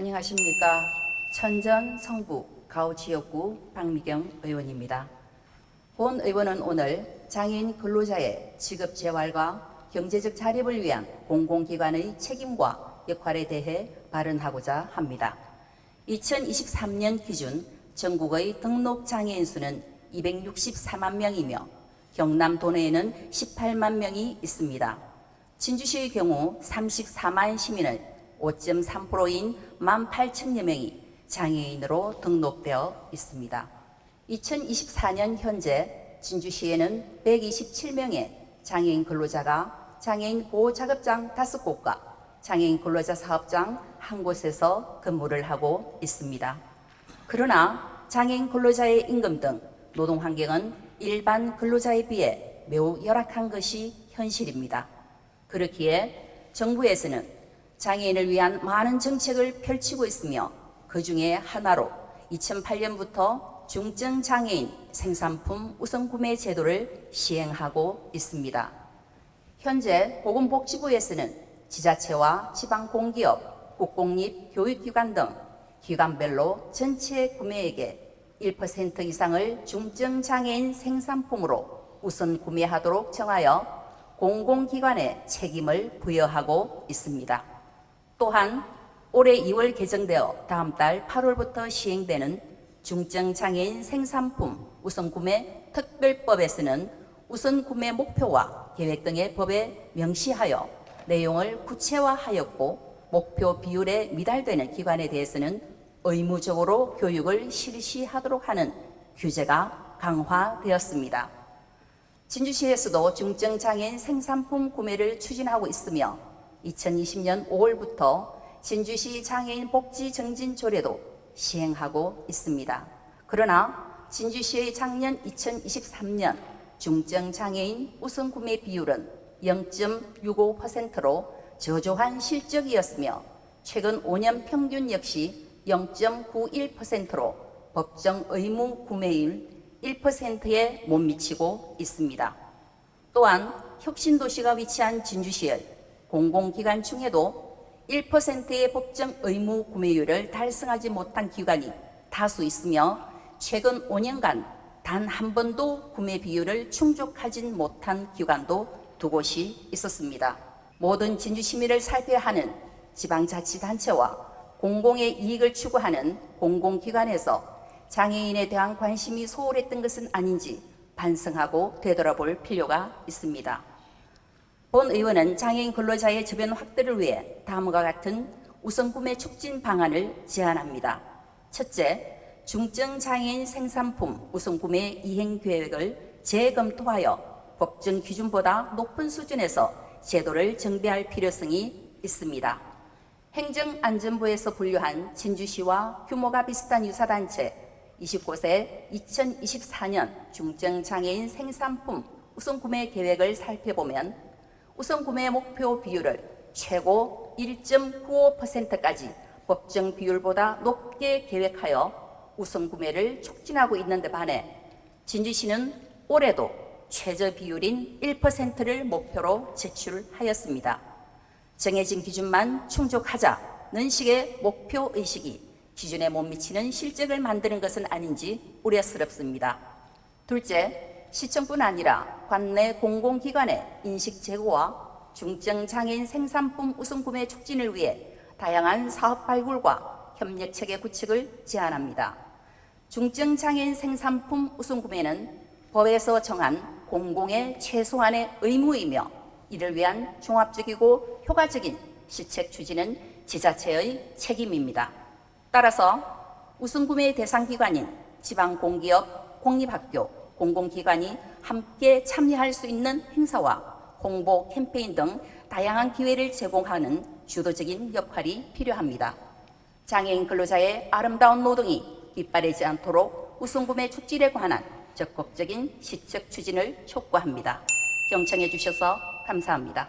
안녕하십니까. 천전 성북 가오 지역구 박미경 의원입니다. 본 의원은 오늘 장애인 근로자의 직업 재활과 경제적 자립을 위한 공공기관의 책임과 역할에 대해 발언하고자 합니다. 2023년 기준 전국의 등록 장애인 수는 264만 명이며 경남 도내에는 18만 명이 있습니다. 진주시의 경우 34만 시민의 5.3%인 18,000여 명이 장애인으로 등록되어 있습니다. 2024년 현재 진주시에는 127명의 장애인 근로자가 장애인 보호자급장 5곳과 장애인 근로자 사업장 한 곳에서 근무를 하고 있습니다. 그러나 장애인 근로자의 임금 등 노동 환경은 일반 근로자에 비해 매우 열악한 것이 현실입니다. 그렇기에 정부에서는 장애인을 위한 많은 정책을 펼치고 있으며 그 중에 하나로 2008년부터 중증 장애인 생산품 우선 구매 제도를 시행하고 있습니다. 현재 보건복지부에서는 지자체와 지방공기업, 국공립 교육기관 등 기관별로 전체 구매액의 1% 이상을 중증 장애인 생산품으로 우선 구매하도록 정하여 공공기관에 책임을 부여하고 있습니다. 또한 올해 2월 개정되어 다음 달 8월부터 시행되는 중증 장애인 생산품 우선 구매 특별법에서는 우선 구매 목표와 계획 등의 법에 명시하여 내용을 구체화하였고 목표 비율에 미달되는 기관에 대해서는 의무적으로 교육을 실시하도록 하는 규제가 강화되었습니다. 진주시에서도 중증 장애인 생산품 구매를 추진하고 있으며 2020년 5월부터 진주시 장애인 복지 정진 조례도 시행하고 있습니다. 그러나 진주시의 작년 2023년 중증 장애인 우선 구매 비율은 0.65%로 저조한 실적이었으며 최근 5년 평균 역시 0.91%로 법정 의무 구매율 1%에 못 미치고 있습니다. 또한 혁신도시가 위치한 진주시의 공공기관 중에도 1%의 법정 의무 구매율을 달성하지 못한 기관이 다수 있으며 최근 5년간 단 한 번도 구매 비율을 충족하진 못한 기관도 두 곳이 있었습니다. 모든 진주 시민을 살펴야 하는 지방자치단체와 공공의 이익을 추구하는 공공기관에서 장애인에 대한 관심이 소홀했던 것은 아닌지 반성하고 되돌아볼 필요가 있습니다. 본 의원은 장애인 근로자의 저변 확대를 위해 다음과 같은 우선 구매 촉진 방안을 제안합니다. 첫째, 중증 장애인 생산품 우선 구매 이행 계획을 재검토하여 법정 기준보다 높은 수준에서 제도를 정비할 필요성이 있습니다. 행정안전부에서 분류한 진주시와 규모가 비슷한 유사단체 29세 2024년 중증 장애인 생산품 우선 구매 계획을 살펴보면 우선 구매 목표 비율을 최고 1.95%까지 법정 비율보다 높게 계획하여 우선 구매를 촉진하고 있는 데 반해 진주시는 올해도 최저 비율인 1%를 목표로 제출하였습니다. 정해진 기준만 충족하자는 식의 목표 의식이 기준에 못 미치는 실적을 만드는 것은 아닌지 우려스럽습니다. 둘째, 시청뿐 아니라 관내 공공기관의 인식 제고와 중증 장애인 생산품 우선 구매 촉진을 위해 다양한 사업 발굴과 협력 체계 구축을 제안합니다. 중증 장애인 생산품 우선 구매는 법에서 정한 공공의 최소한의 의무이며 이를 위한 종합적이고 효과적인 시책 추진은 지자체의 책임입니다. 따라서 우선 구매 대상 기관인 지방 공기업, 공립학교, 공공기관이 함께 참여할 수 있는 행사와 홍보 캠페인 등 다양한 기회를 제공하는 주도적인 역할이 필요합니다. 장애인 근로자의 아름다운 노동이 빗바래지 않도록 우선구매 촉진에 관한 적극적인 시책 추진을 촉구합니다. 경청해 주셔서 감사합니다.